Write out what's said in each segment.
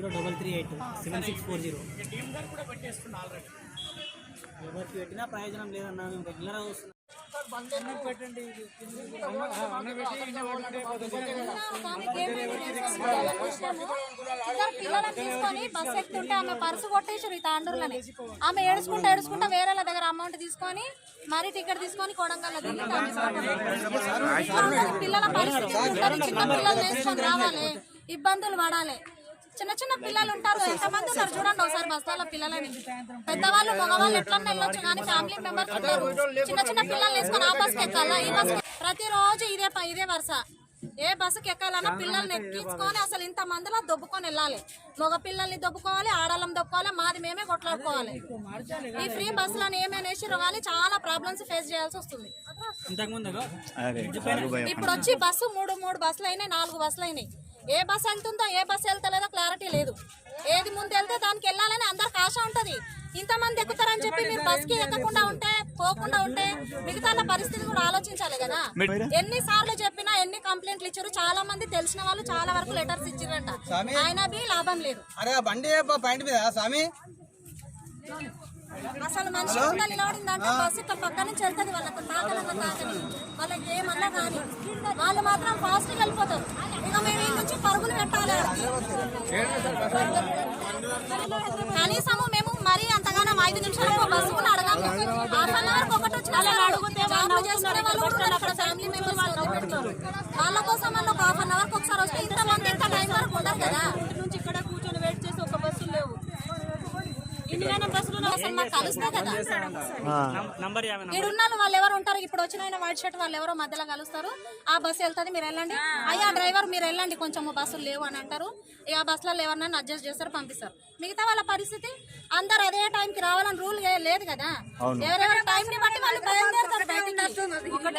Zero double three eight seven six four zero ఎవరికి పెట్టినా ప్రయోజనం లేదన్నా మేము రెగ్యులర్గా వస్తున్నాం పెట్టండి తీసుకొని బస్ ఎక్కుతుంటే ఆమె పర్సు కొట్టేసారు ఈ తాండూరులని ఆమె ఏడుచుకుంటా ఏడుచుకుంటా వేరే వాళ్ళ దగ్గర అమౌంట్ తీసుకొని మరీ టికెట్ తీసుకొని కొడంగల్ పిల్లల పరిస్థితి చిన్న పిల్లలు రావాలి ఇబ్బందులు పడాలి చిన్న చిన్న పిల్లలు ఉంటారు. ఎంతమంది ఉన్నారు చూడండి ఒకసారి బస్తాల పిల్లలని. పెద్దవాళ్ళు మగవాళ్ళు ఎట్లా వెళ్ళొచ్చు కానీ ఫ్యామిలీ మెంబర్స్ ఉంటారు చిన్న చిన్న పిల్లలు వేసుకొని ఆ బస్కి ఎక్కాలా? ఈ బస్ ప్రతిరోజు ఇదే ప- ఇదే వరుస. ఏ బస్సుకి ఎక్కాలన్నా పిల్లల్ని ఎక్కించుకొని అసలు ఇంత మందిలో దొబ్బుకొని వెళ్ళాలి. మగ పిల్లల్ని దొబ్బుకోవాలి ఆడలం దొబ్బుకోవాలి మాది మేమే కొట్లాడుకోవాలి. ఈ ఫ్రీ బస్సులను ఏమైనా వేసి రావాలి చాలా ప్రాబ్లమ్స్ ఫేస్ చేయాల్సి వస్తుంది. ఇంతకుముందు ఇప్పుడు వచ్చి బస్సు మూడు మూడు బస్సులు అయినాయి నాలుగు బస్సులు అయినాయి. ఏ బస్సు వెళ్తుందో ఏ బస్సు వెళ్తలేదో క్లారిటీ లేదు. ఏది ముందు వెళ్తే దానికి వెళ్ళాలని అందరికి ఆశ ఉంటది. ఇంతమంది ఎక్కుతారని చెప్పి మీరు బస్కి ఎక్కకుండా ఉంటే పోకుండా ఉంటే మిగతా పరిస్థితి కూడా ఆలోచించాలి కదా. ఎన్ని సార్లు చెప్పినా ఎన్ని కంప్లైంట్లు ఇచ్చారు చాలా మంది తెలిసిన వాళ్ళు చాలా వరకు లెటర్స్ ఇచ్చారంట ఆయన లాభం లేదు. అరే బండి పాయింట్ మీద స్వామి? అసలు మనిషి కూడా నిలబడిందంటే బస్సు ఇట్లా పక్క నుంచి వెళ్తుంది వాళ్ళకి తాకలన్న తాకని వాళ్ళకి ఏమన్నా కానీ. వాళ్ళు మాత్రం ఫాస్ట్గా వెళ్ళిపోతారు. ఇక మేము ఈ నుంచి పరుగులు పెట్టాలి. కనీసము మేము మరీ అంతగానో ఐదు నిమిషాలకు బస్సు కూడా అడగాము హాఫ్ అన్ అవర్ ఒకటి వచ్చి జాబ్లు చేసుకునే వాళ్ళు అక్కడ ఫ్యామిలీ మెంబర్స్ వాళ్ళ కోసం వాళ్ళు ఒక హాఫ్ అన్ అవర్ ఒకసారి వస్తే ఇంతమంది ఇంత టైం వరకు ఉండరు కదా నుంచి ఇక్కడ కూర్చొని వెయిట్ చేసి ఒక బస్సు లేవు ఇన్ని బస్సులు అసలు మాకు కలుస్తాయి కదా. వాళ్ళు ఎవరు ఉంటారు? ఇప్పుడు వచ్చిన ఆయన వైట్ షర్ట్ వాళ్ళు ఎవరో మధ్యలో కలుస్తారు. ఆ బస్సు వెళ్తుంది మీరు వెళ్ళండి. అయ్యా డ్రైవర్ మీరు వెళ్ళండి. కొంచెం బస్సులు లేవు అని అంటారు. ఇక ఆ బస్సులో ఎవరినైనా అడ్జస్ట్ చేస్తారు పంపిస్తారు. మిగతా వాళ్ళ పరిస్థితి అందరు అదే టైంకి రావాలని రూల్ లేదు కదా. ఎవరెవరి టైం ని బట్టి వాళ్ళు బయలుదేరుతారు బయటికి. పోయిన బస్సులే మళ్ళీ తిరిగి వస్తుంది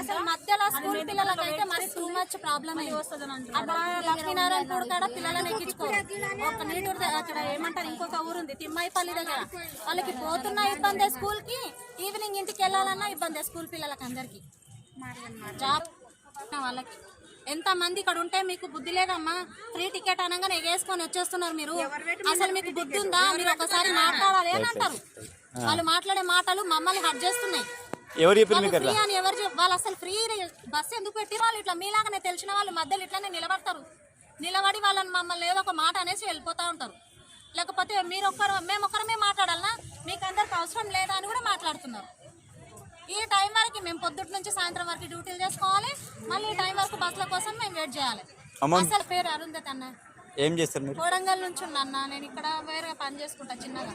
అసలు మధ్యలో స్కూల్ పిల్లలకి అయితే మరి too much problem Lakshminarayana Pudi కాడ పిల్లలను ఎక్కించుకోరు. ఒక నీటూరు దగ్గర అక్కడ ఏమంటారు? ఇంకొక ఊరుంది తిమ్మాయిపల్లి దగ్గర. వాళ్ళకి పోతున్న ఇబ్బంది స్కూల్కి ఈవినింగ్ ఇంటికి వెళ్ళాలన్నా ఇబ్బంది స్కూల్ పిల్లలకి అందరికి. జాబ్ వాళ్ళకి. ఎంత మంది ఇక్కడ ఉంటే మీకు బుద్ధి లేదమ్మా? ఫ్రీ టికెట్ అనగానే ఎగేసుకొని వచ్చేస్తున్నారు మీరు. అసలు మీకు బుద్ధి ఉందా? మీరు ఒకసారి మాట్లాడాలి అని అంటారు. వాళ్ళు మాట్లాడే మాటలు మమ్మల్ని హట్ చేస్తున్నాయి. ఎవరు చెప్పారు మీకు ఫ్రీ అని ఎవరు చెప్- వాళ్ళు అసలు ఫ్రీ బస్ ఎందుకు పెట్టి వాళ్ళు? ఇట్లా మీలాగానే తెలిసిన వాళ్ళు మధ్యలో ఇట్లానే నిలబడతారు. నిలబడి వాళ్ళని మమ్మల్ని ఏదో ఒక మాట అనేసి వెళ్ళిపోతా ఉంటారు. లేకపోతే మీరు ఒక్కరు మేము ఒక్కరమే మాట్లాడాలన్నా మీకు అందరికి అవసరం లేదా అని కూడా మాట్లాడుతున్నారు. ఈ టైం వరకు మేము పొద్దుటి నుంచి సాయంత్రం వరకు డ్యూటీలు చేసుకోవాలి. మళ్ళీ ఈ టైం వరకు బస్సుల కోసం మేము వెయిట్ చేయాలి. అసలు పేరు అరుంధతి అన్న. ఏం చేస్తారు మీరు? కోడంగల్ నుంచి ఉన్నా అన్న. నేను ఇక్కడ వేరే పని చేసుకుంటా చిన్నగా.